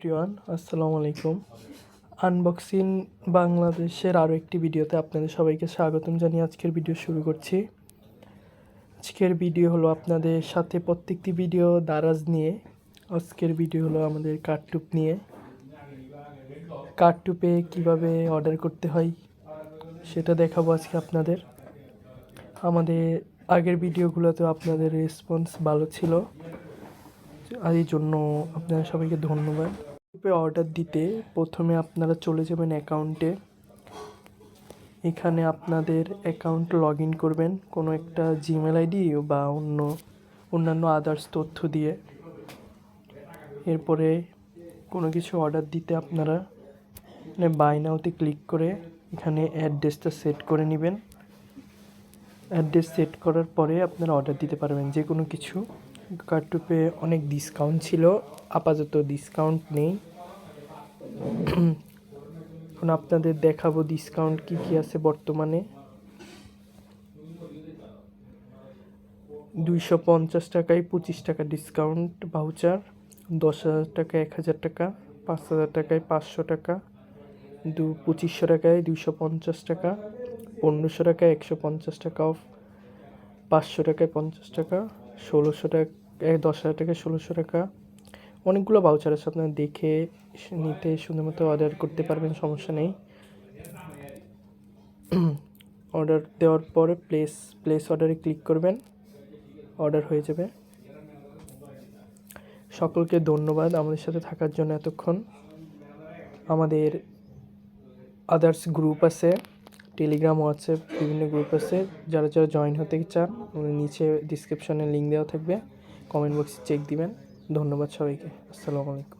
প্রিয়ান আসসালামু আলাইকুম। আনবক্সিং বাংলাদেশের আরও একটি ভিডিওতে আপনাদের সবাইকে স্বাগতম জানিয়ে আজকের ভিডিও শুরু করছি। আজকের ভিডিও হলো আপনাদের সাথে প্রত্যেকটি ভিডিও দারাজ নিয়ে। আজকের ভিডিও হলো আমাদের কার্টুপ নিয়ে। কার্টুপে কীভাবে অর্ডার করতে হয় সেটা দেখাবো আজকে আপনাদের। আমাদের আগের ভিডিওগুলোতেও আপনাদের রেসপন্স ভালো ছিল। আর এই জন্য আপনারা সবাইকে ধন্যবাদ। গ্রুপে অর্ডার দিতে প্রথমে আপনারা চলে যাবেন অ্যাকাউন্টে। এখানে আপনাদের অ্যাকাউন্ট লগ ইন করবেন, কোনো একটা জিমেল আইডি বা অন্য, অন্যান্য আদার্স তথ্য দিয়ে। এরপরে কোনো কিছু অর্ডার দিতে আপনারা বাই নাওতে ক্লিক করে এখানে অ্যাড্রেসটা সেট করে নেবেন। অ্যাড্রেস সেট করার পরে আপনারা অর্ডার দিতে পারবেন যে কোনো কিছু। কার্টুপে অনেক ডিসকাউন্ট ছিল। আপাতত ডিসকাউন্ট নেই। এখন আপনাদের দেখাবো ডিসকাউন্ট কি কি আছে বর্তমানে। দুইশো পঞ্চাশ টাকায় পঁচিশ টাকা ডিসকাউন্ট ভাউচার দশ হাজার টাকা এক হাজার টাকা, পাঁচ হাজার টাকায় পাঁচশো টাকা, দু পঁচিশশো টাকায় দুইশো পঞ্চাশ টাকা, পনেরোশো টাকায় একশো পঞ্চাশ টাকা অফ পাঁচশো টাকায় পঞ্চাশ টাকা, ষোলোশো টাকা দশ হাজার টাকায় ষোলোশো টাকা। অনেকগুলো ভাউচার আছে, আপনারা দেখে নিতে সুন্দর মতো অর্ডার করতে পারবেন, সমস্যা নেই। অর্ডার দেওয়ার পরে প্লেস প্লেস অর্ডারে ক্লিক করবেন অর্ডার হয়ে যাবে। সকলকে ধন্যবাদ আমাদের সাথে থাকার জন্য এতক্ষণ। আমাদের আদার্স গ্রুপ আছে টেলিগ্রাম হোয়াটসঅ্যাপ বিভিন্ন গ্রুপ আছে। যারা যারা জয়েন হতে চান নিচে ডিসক্রিপশনে লিঙ্ক দেওয়া থাকবে। কমেন্ট বক্সে চেক দিবেন। ধন্যবাদ সবাইকে। আসসালামু আলাইকুম।